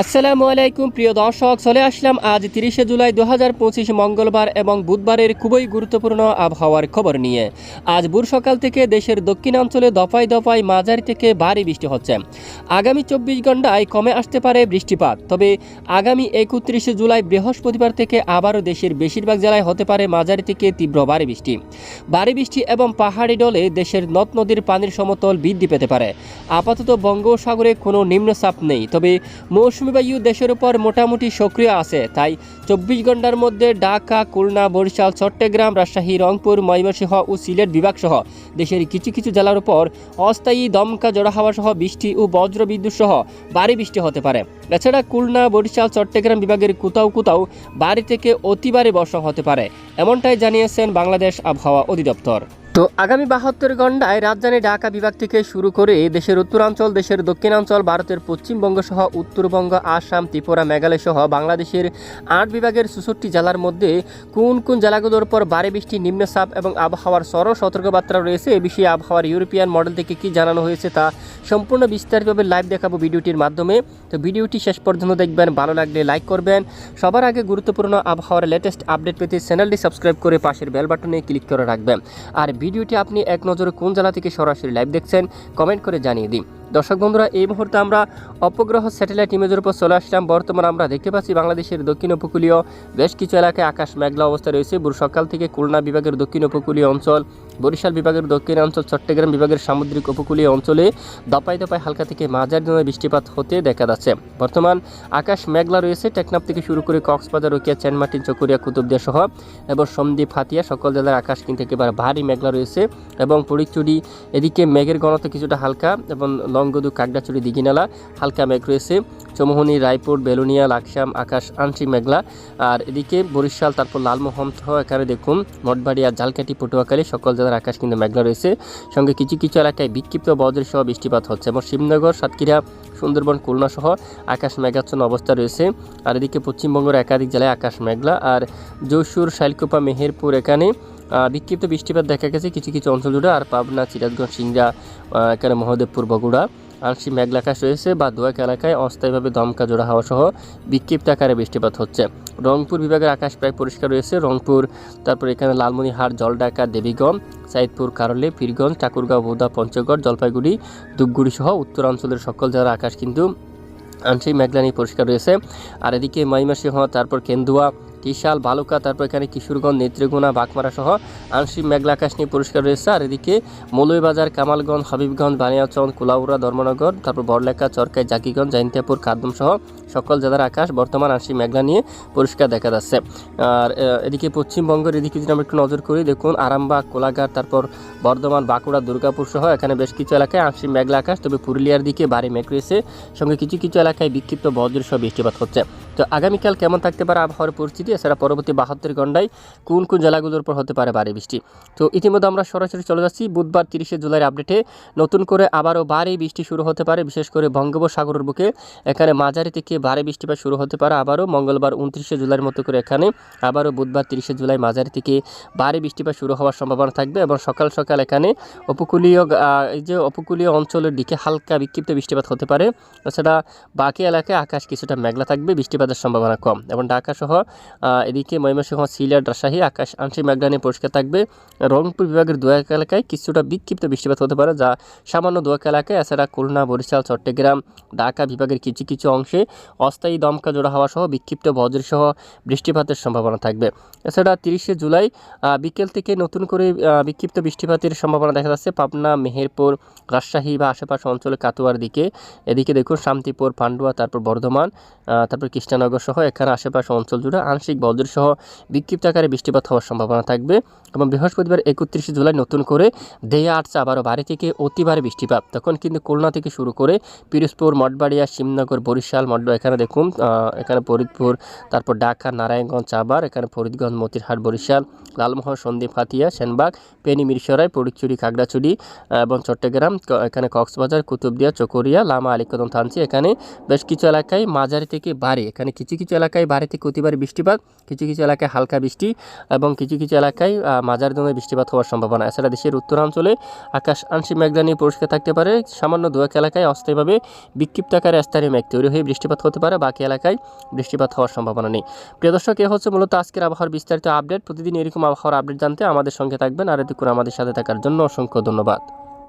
আসসালামু আলাইকুম, প্রিয় দর্শক, চলে আসলাম আজ তিরিশে জুলাই দু হাজার পঁচিশ মঙ্গলবার এবং বুধবারের খুবই গুরুত্বপূর্ণ আবহাওয়ার খবর নিয়ে। আজ ভোর সকাল থেকে দেশের দক্ষিণাঞ্চলে দফায় দফায় মাঝারি থেকে ভারী বৃষ্টি হচ্ছে। আগামী চব্বিশ ঘন্টায় কমে আসতে পারে বৃষ্টিপাত, তবে আগামী একত্রিশে জুলাই বৃহস্পতিবার থেকে আবারও দেশের বেশিরভাগ জেলায় হতে পারে মাঝারি থেকে তীব্র ভারী বৃষ্টি। ভারী বৃষ্টি এবং পাহাড়ি ডলে দেশের নদ নদীর পানির সমতল বৃদ্ধি পেতে পারে। আপাতত বঙ্গোসাগরে কোনো নিম্নচাপ নেই, তবে মৌসুমী বায়ু দেশের উপর মোটামুটি সক্রিয় আছে। তাই চব্বিশ ঘণ্টার মধ্যে ঢাকা, খুলনা, বরিশাল, চট্টগ্রাম, রাজশাহী, রংপুর, ময়মনসিংহ ও সিলেট বিভাগ সহ দেশের কিছু কিছু জেলার উপর অস্থায়ী দমকা জোড়া হাওয়া সহ বৃষ্টি ও বজ্র বিদ্যুৎ সহ ভারী বৃষ্টি হতে পারে। এছাড়া খুলনা, বরিশাল, চট্টগ্রাম বিভাগের কোথাও কোথাও বাড়ি থেকে অতিবারে বর্ষা হতে পারে, এমনটাই জানিয়েছেন বাংলাদেশ আবহাওয়া অধিদপ্তর। তো আগামী বাহাত্তর ঘন্টায় রাজধানী ঢাকা বিভাগ থেকে শুরু করে দেশের উত্তরাঞ্চল, দেশের দক্ষিণাঞ্চল, ভারতের পশ্চিমবঙ্গ সহ উত্তরবঙ্গ, আসাম, ত্রিপুরা মেঘালয় সহ বাংলাদেশের আট বিভাগের চৌষট্টি জেলার মধ্যে কোন কোন জেলাগুলোর পর ভারী বৃষ্টি, নিম্নচাপ এবং আবহাওয়ার সরল সতর্কবার্তা রয়েছে, এ বিষয়ে আবহাওয়ার ইউরোপিয়ান মডেল থেকে কি জানানো হয়েছে তা সম্পূর্ণ বিস্তারিতভাবে লাইভ দেখাবো ভিডিওটির মাধ্যমে। তো ভিডিওটি শেষ পর্যন্ত দেখবেন, ভালো লাগলে লাইক করবেন। সবার আগে গুরুত্বপূর্ণ আবহাওয়ার লেটেস্ট আপডেট পেতে চ্যানেলটি সাবস্ক্রাইব করে পাশের বেল বাটনে ক্লিক করে রাখবেন। আর ভিডিওটি আপনি এক নজরে কোন জেলা থেকে সরাসরি লাইভ দেখছেন কমেন্ট করে জানিয়ে দিন। দর্শক বন্ধুরা, এই মুহূর্তে আমরা অপগ্রহ স্যাটেলাইট ইমেজের উপর চলে আসলাম। বর্তমানে আমরা দেখতে পাচ্ছি বাংলাদেশের দক্ষিণ উপকূলীয় বেশ কিছু এলাকায় আকাশ মেঘলা অবস্থা রয়েছে। ভোর সকাল থেকে খুলনা বিভাগের দক্ষিণ উপকূলীয় অঞ্চল, বরিশাল বিভাগের দক্ষিণ অঞ্চল চট্টগ্রাম বিভাগের সামুদ্রিক উপকূলীয় অঞ্চলে দপায় দপায় হালকা থেকে মাঝারি ধরনের বৃষ্টিপাত হতে দেখা যাচ্ছে। বর্তমান আকাশ মেঘলা রয়েছে। টেকনাফ থেকে শুরু করে কক্সবাজার, রকিয়া চ্যানমার্টিন চকরিয়া, কুতুবদিয়া সহ এবং সন্দ্বীপ হাতিয়া সকল জেলার আকাশ কিন্তু একেবারে ভারী মেঘলা রয়েছে এবং পরিচুরি এদিকে মেঘের ঘনত্ব কিছুটা হালকা এবং লংগদু কাকড়াচুরি দিঘিনালা, হালকা মেঘ রয়েছে। চৌমোহনী, রায়পুর, বেলুনিয়া, লাকসাম, আকাশ, আংশিক মেঘলা। আর এদিকে বরিশাল, তারপর লালমোহন এখানে দেখুন, মঠবাড়িয়া জালকাটি পটুয়াখালী, সকল জেলার আকাশ কিন্তু মেঘলা রয়েছে। সঙ্গে কিছু কিছু এলাকায় বিক্ষিপ্ত বজ্র সহ বৃষ্টিপাত হচ্ছে। এবং শিবনগর, সাতক্ষীরা, সুন্দরবন, খুলনা সহ আকাশ মেঘাচ্ছন্ন অবস্থা রয়েছে। আর এদিকে পশ্চিমবঙ্গের একাধিক জেলায় আকাশ মেঘলা। আর যশোর, শাইলকোপা, মেহেরপুর এখানে বিক্ষিপ্ত বৃষ্টিপাত দেখা গেছে কিছু কিছু অঞ্চল জুড়ে, আর পাবনা, সিরাজগঞ্জ, সিংড়া এখানে মহাদেবপুর, বগুড়া। আংশিক মেঘলা আকাশ রয়েছে বা দোয়াক এলাকায় অস্থায়ীভাবে দমকা জোড়া হাওয়া সহ বিক্ষিপ্ত আকারে বৃষ্টিপাত হচ্ছে। রংপুর বিভাগের আকাশ প্রায় পরিষ্কার রয়েছে, রংপুর, তারপর এখানে লালমনিরহাট জলডাকা দেবীগঞ্জ সাইদপুর, কারলে, পীরগঞ্জ, ঠাকুরগাঁও, বোদা, পঞ্চগড়, জলপাইগুড়ি, ধূপগুড়ি সহ উত্তরাঞ্চলের সকল জেলার আকাশ কিন্তু আংশিক মেঘলা নিয়ে পরিষ্কার রয়েছে। আর এদিকে মাইমাসি হওয়া তারপর কেন্দুয়া ত্রিশাল বালুকা তারপর এখানে কিশোরগঞ্জ নেত্রীগুনা বাগমারা সহ আংশিক মেঘলা আকাশ নিয়ে পরিষ্কার রয়েছে। আর এদিকে মৌলভীবাজার, কামালগঞ্জ, হাবিবগঞ্জ বানিয়াচন কুলাউড়া, ধর্মনগর, তারপর বড়লেখা, চরকাই, জাকিগঞ্জ, জাইনতিয়াপুর কাদম সহ সকল জেলার আকাশ বর্তমান আংশিক মেঘলা নিয়ে পরিষ্কার দেখা যাচ্ছে। আর এদিকে পশ্চিমবঙ্গের এদিকে যদি আমরা একটু নজর করি, দেখুন আরামবাগ, কোলাঘাট, তারপর বর্ধমান, বাঁকুড়া, দুর্গাপুর সহ এখানে বেশ কিছু এলাকায় আংশিক মেঘলা আকাশ, তবে পুরুলিয়ার দিকে ভারী মেঘ রয়েছে। সঙ্গে কিছু কিছু এলাকায় বিক্ষিপ্ত বজ্র সহ বৃষ্টিপাত হচ্ছে। তো আগামীকাল কেমন থাকতে পারে আবহাওয়ার পরিস্থিতি, এছাড়া পরবর্তী বাহাত্তর ঘন্টায় কোন কোন জেলাগুলোর উপর হতে পারে ভারী বৃষ্টি? তো ইতিমধ্যে আমরা সরাসরি চলে যাচ্ছি বুধবার তিরিশে জুলাইয়ের আপডেটে। নতুন করে আবারও ভারী বৃষ্টি শুরু হতে পারে, বিশেষ করে বঙ্গোপসাগরের বুকে। এখানে মাঝারি থেকে ভারী বৃষ্টিপাত শুরু হতে পারে আবারও, মঙ্গলবার উনত্রিশে জুলাইয়ের মতো করে এখানে। আবারও বুধবার তিরিশে জুলাই মাঝারি থেকে ভারী বৃষ্টিপাত শুরু হওয়ার সম্ভাবনা থাকবে এবং সকাল সকাল এখানে উপকূলীয় এই যে উপকূলীয় অঞ্চলের দিকে হালকা বিক্ষিপ্ত বৃষ্টিপাত হতে পারে। তাছাড়া বাকি এলাকায় আকাশ কিছুটা মেঘলা থাকবে বৃষ্টিপাতের সম্ভাবনা কম। এবং ঢাকা সহ এদিকে ময়মনসিংহ, সিলেট, রাজশাহী, আকাশ আংশিক মেঘলা নিয়ে পরিষ্কার থাকবে। রংপুর বিভাগের দু এক এলাকায় কিছুটা বিক্ষিপ্ত বৃষ্টিপাত হতে পারে, যা সামান্য দু এক এলাকায়। এছাড়া খুলনা, বরিশাল, চট্টগ্রাম, ঢাকা বিভাগের কিছু কিছু অংশে অস্থায়ী দমকা জোড়া হওয়া সহ বিক্ষিপ্ত বজ্র সহ বৃষ্টিপাতের সম্ভাবনা থাকবে। এছাড়া তিরিশে জুলাই বিকেল থেকে নতুন করে বিক্ষিপ্ত বৃষ্টিপাতের সম্ভাবনা দেখা যাচ্ছে পাবনা, মেহেরপুর, রাজশাহী বা আশেপাশে অঞ্চলে কাতুয়ার দিকে। এদিকে দেখুন শান্তিপুর, পান্ডুয়া, তারপর বর্ধমান তারপর তারপর কৃষ্ণনগর সহ এখানে আশেপাশে অঞ্চল জুড়ে আংশিক বজ্র সহ বিক্ষিপ্ত আকারে বৃষ্টিপাত হওয়ার সম্ভাবনা থাকবে এবং বৃহস্পতিবার একত্রিশে জুলাই নতুন করে দেয়া আটছে আবারও বাড়ি থেকে অতি ভারী বৃষ্টিপাত। তখন কিন্তু খুলনা থেকে শুরু করে পিরোজপুর মঠবাড়িয়া শিবনগর বরিশাল মঠ এখানে দেখুন এখানে ফরিদপুর তারপর ঢাকা নারায়ণগঞ্জ চাবার এখানে ফরিদগঞ্জ মতিরহাট বরিশাল লালমোহন সন্দীপ হাতিয়া সেনবাগ পেনি মিরসরাই পরিচুরি খাগড়াছড়ি আহ, এবং চট্টগ্রাম এখানে কক্সবাজার কুতুবদিয়া চকরিয়া লামা আলিকদম থানচি এখানে বেশ কিছু এলাকায় মাঝারি থেকে এখানে এখানে কিছু কিছু এলাকায় ভারী থেকে অতিবার বৃষ্টিপাত, কিছু কিছু এলাকায় হালকা বৃষ্টি এবং কিছু কিছু এলাকায় মাঝার ধরনের বৃষ্টিপাত হওয়ার সম্ভাবনা। এছাড়া দেশের উত্তরাঞ্চলে আকাশ আংশিক মেঘদানি পরিষ্কার থাকতে পারে। সামান্য দু এক এলাকায় অস্থায়ীভাবে বিক্ষিপ্ত আকারে স্থানীয় মেঘ তৈরি হয়ে বৃষ্টিপাত হতে পারে। বাকি এলাকায় বৃষ্টিপাত হওয়ার সম্ভাবনা নেই। প্রিয় দর্শক, এ হচ্ছে মূলত আজকের আবহাওয়ার বিস্তারিত আপডেট। প্রতিদিন এরকম আবহাওয়ার আপডেট জানতে আমাদের সঙ্গে থাকবেন। আর এতে করে আমাদের সাথে থাকার জন্য অসংখ্য ধন্যবাদ।